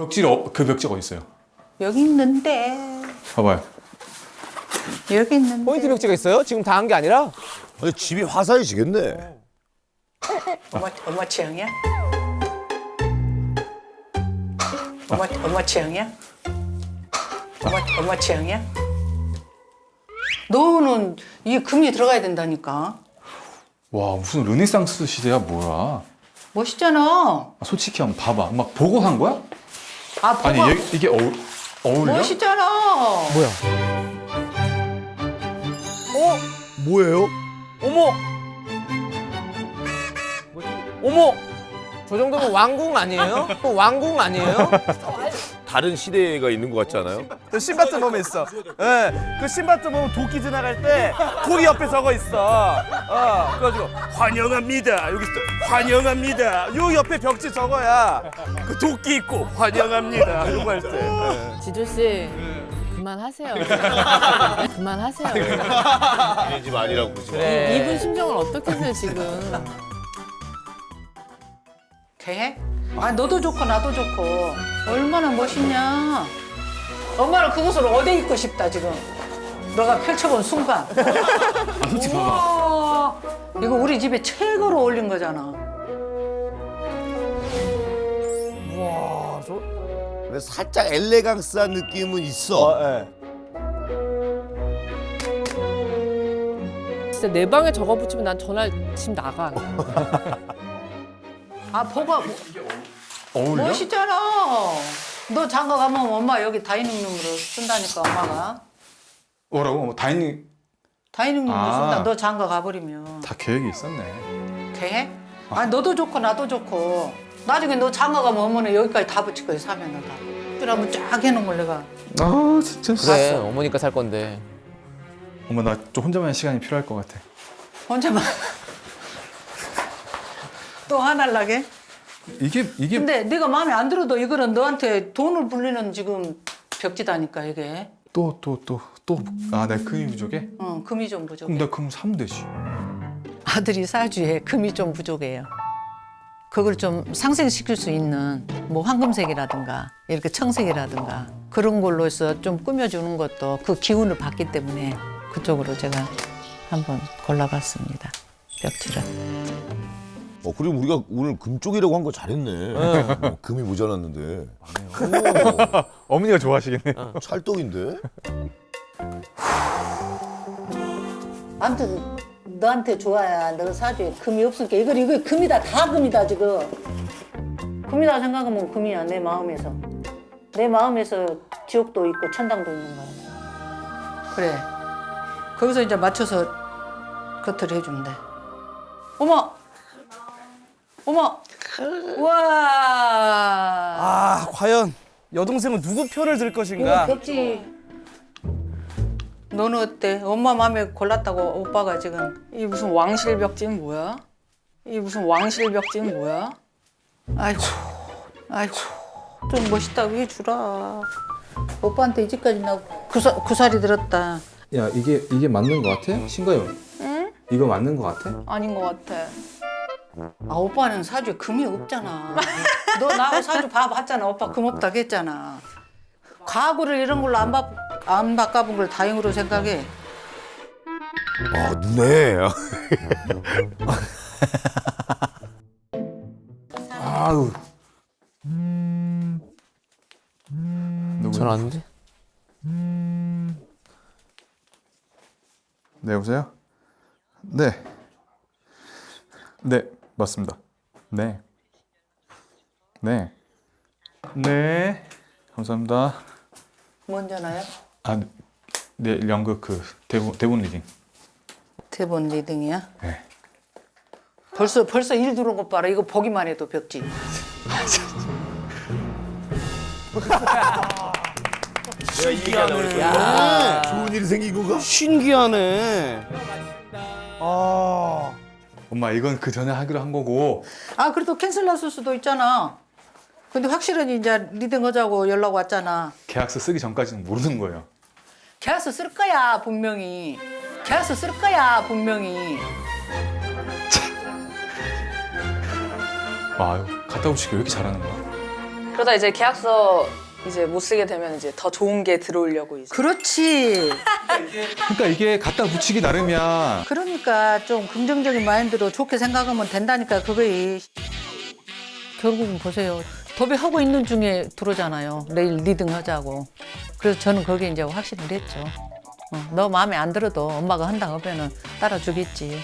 벽지 어, 그 벽지가 어디 있어요? 여기 있는데 봐봐요. 여기 있는데 포인트 벽지가 있어요? 지금 다 한 게 아니라? 아니, 집이 화사해지겠네. 엄마 엄마 취향이야? 엄마 엄마 취향이야? 엄마 엄마 취향이야? 너는 이 금이 들어가야 된다니까 와 무슨 르네상스 시대야 뭐야? 멋있잖아. 아, 솔직히 한번 봐봐. 막 보고 산 거야? 아. 아니 얘, 이게 어, 어울려? 멋있잖아. 뭐야? 어? 뭐예요? 어머! 어머! 저 정도면 왕궁 아니에요? 또 왕궁 아니에요? 다른 시대가 있는 것 같지 않아요? 그 신바트 보면 있어. 예. 그 신바트 보면 도끼 지나갈 때 돌이 옆에 적어 있어. 어. 그래가지고 환영합니다. 여기 또 환영합니다. 요 옆에 벽지 적어야 그 도끼 있고 환영합니다. 이거 할 때. 예. 지조 씨 그만하세요. 그만하세요. 우리 집 아니라고 그러지 마. 그래. 이분 심정을 어떻게 세요 지금? 계획? 아 너도 좋고 나도 좋고 얼마나 멋있냐. 엄마는 그것을 어디 입고 싶다 지금. 너가 펼쳐본 순간. 아, 솔직히 봐봐. 우와, 이거 우리 집에 최고로 어울린 거잖아. 와, 저. 근데 살짝 엘레강스한 느낌은 있어. 어, 예. 진짜 내 방에 저거 붙이면 난 전날 집 나가. 아 보가 어울려? 멋있잖아. 너 장가 가면 엄마 여기 다이닝룸으로 쓴다니까 엄마가. 뭐라고? 뭐 다이닝 다이닝룸으로 아. 쓴다. 너 장가 가버리면. 다 계획이 있었네. 계획? 아 너도 좋고 나도 좋고. 나중에 너 장가 가면 어머니 여기까지 다 붙일 거야 사면은 다. 그러면 쫙 해놓은 걸 내가. 아 진짜. 그래, 어머니가 살 건데. 어머 나 좀 혼자만의 시간이 필요할 것 같아. 혼자만. 또 화날라게? 이게 이게 근데 네가 마음에 안 들어도 이거는 너한테 돈을 불리는 지금 벽지다니까 이게. 또 또 또 또 아 내가 금이 부족해? 응, 금이 좀 그럼 부족해. 내가 금 사면 되지. 아들이 사주에 금이 좀 부족해요. 그걸 좀 상생시킬 수 있는 뭐 황금색이라든가 이렇게 청색이라든가 그런 걸로 해서 좀 꾸며주는 것도 그 기운을 받기 때문에 그쪽으로 제가 한번 골라봤습니다. 벽지를. 어, 그리고 우리가 오늘 금 쪽이라고 한 거 잘했네. 어, 금이 모자랐는데. 어머니가 좋아하시겠네. 찰떡인데? 아무튼 너한테 좋아야 너 사주에 금이 없으니까. 이거 이거 금이다. 다 금이다 지금. 금이다 생각하면 금이야 내 마음에서. 내 마음에서 지옥도 있고 천당도 있는 거야. 그래. 거기서 이제 맞춰서 커트를 해주면 돼. 어머 어머 와 아, 과연 여동생은 누구 표를 들 것인가? 벽지 너는 어때? 엄마 마음에 골랐다고 오빠가 지금 이 무슨 왕실 벽지는 뭐야? 이 무슨 왕실 벽지는 뭐야? 아이고, 아이고, 좀 멋있다고 해주라. 오빠한테 이제까지 나 구사, 구살이 들었다. 야 이게 이게 맞는 것 같아? 신가요? 응? 이거 맞는 것 같아? 아닌 것 같아. 아, 오빠는 사주에 금이 없잖아. 너 나하고 사주 봐봤잖아. 오빠 금 없다고 했잖아. 가구를 이런 걸로 안, 바, 안 바꿔본 걸 다행으로 생각해. 아, 눈에. 아우. 누구? 전화 왔는데? 네 여보세요? 네. 네 맞습니다. 네. 네. 네. 감사합니다. 뭔 전화야? 아, 네 연극 그 대본 대본 리딩. 대본 리딩이야? 네. 벌써 벌써 일 들어온 것 봐라. 이거 보기만 해도 벽지. 신기하네. 좋은 일이 생긴 건가? 신기하네. 아. 엄마 이건 그 전에 하기로 한 거고. 아 그래도 캔슬 났을 수도 있잖아. 근데 확실히 이제 리딩 하자고 연락 왔잖아. 계약서 쓰기 전까지는 모르는 거예요. 계약서 쓸 거야 분명히. 계약서 쓸 거야 분명히. 아유 갔다 오시기 왜 이렇게 잘하는 거야? 그러다 이제 계약서 이제 못 쓰게 되면 이제 더 좋은 게 들어오려고 이제. 그렇지. 그러니까 이게 갖다 붙이기 나름이야. 그러니까 좀 긍정적인 마인드로 좋게 생각하면 된다니까 그거이. 결국은 보세요. 도배하고 있는 중에 들어오잖아요. 내일 리딩 하자고. 그래서 저는 거기에 이제 확신을 했죠. 어, 너 마음에 안 들어도 엄마가 한다고 하면은 따라주겠지.